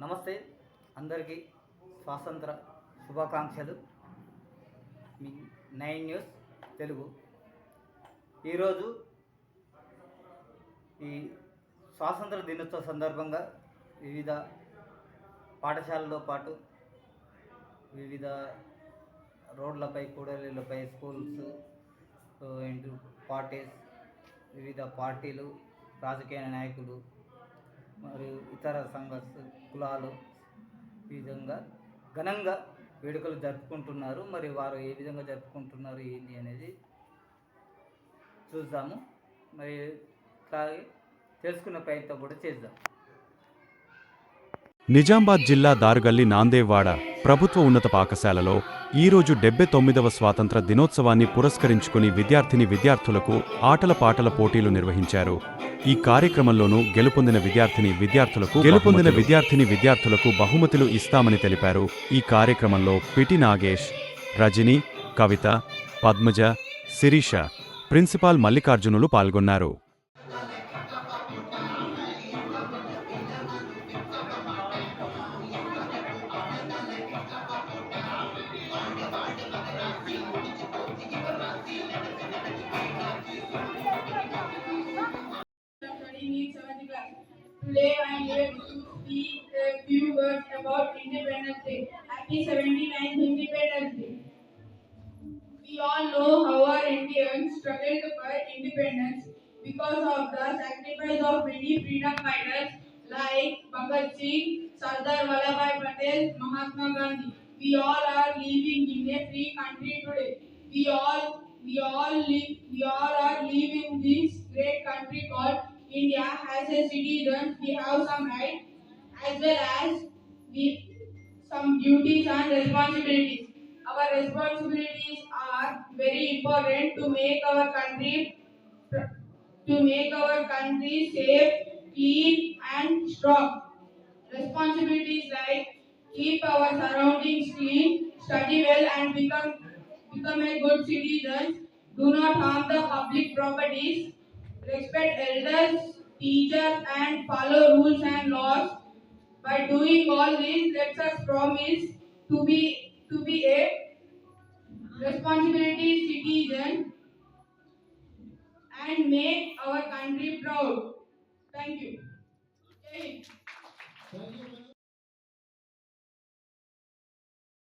నమస్తే. అందరికీ స్వాతంత్ర శుభాకాంక్షలు. మీ నైన్ న్యూస్ తెలుగు. ఈరోజు ఈ స్వాతంత్ర దినోత్సవ సందర్భంగా వివిధ పాఠశాలతో పాటు వివిధ రోడ్లపై కూడలిలపై స్కూల్స్ ఇంటూ పార్టీస్ వివిధ పార్టీలు రాజకీయ నాయకులు మరియు ఇతర సంఘ కులాలు ఈ విధంగా ఘనంగా వేడుకలు జరుపుకుంటున్నారు. మరి వారు ఏ విధంగా జరుపుకుంటున్నారు ఏంటి అనేది చూద్దాము. మరి అలాగే తెలుసుకునే ప్రయత్నం కూడా చేద్దాం. నిజామాబాద్ జిల్లా దారుగల్లి నాందేవాడ ప్రభుత్వ ఉన్నత పాఠశాలలో ఈరోజు డెబ్బై తొమ్మిదవ స్వాతంత్ర దినోత్సవాన్ని పురస్కరించుకుని విద్యార్థిని విద్యార్థులకు ఆటల పాటల పోటీలు నిర్వహించారు. ఈ కార్యక్రమంలోనూ గెలుపొందిన విద్యార్థిని విద్యార్థులకు గెలుపొందిన విద్యార్థిని విద్యార్థులకు బహుమతులు ఇస్తామని తెలిపారు. ఈ కార్యక్రమంలో పిటి నాగేష్ రజని కవిత పద్మజ శిరీష ప్రిన్సిపాల్ మల్లికార్జునులు పాల్గొన్నారు. Today I am here to speak a few words about Independence Day. Happy 79th Independence Day. We all know how our Indians struggled for independence because of the sacrifice of many freedom fighters like Bhagat Singh, Sardar Vallabhbhai Patel, Mahatma Gandhi. We all are living in a free country today. We all we all live we all are living this great country called India. As a citizen, we have some rights as well as we some duties and responsibilities. Our responsibilities are very important to make our country to make our country safe, clean and strong. Responsibilities like keep our surroundings clean, study well and become become a good citizen. Do not harm the public properties. Respect elders, teachers and follow rules and laws. By doing all this, let us promise to be to be a responsibility citizen and make our country proud. Thank you.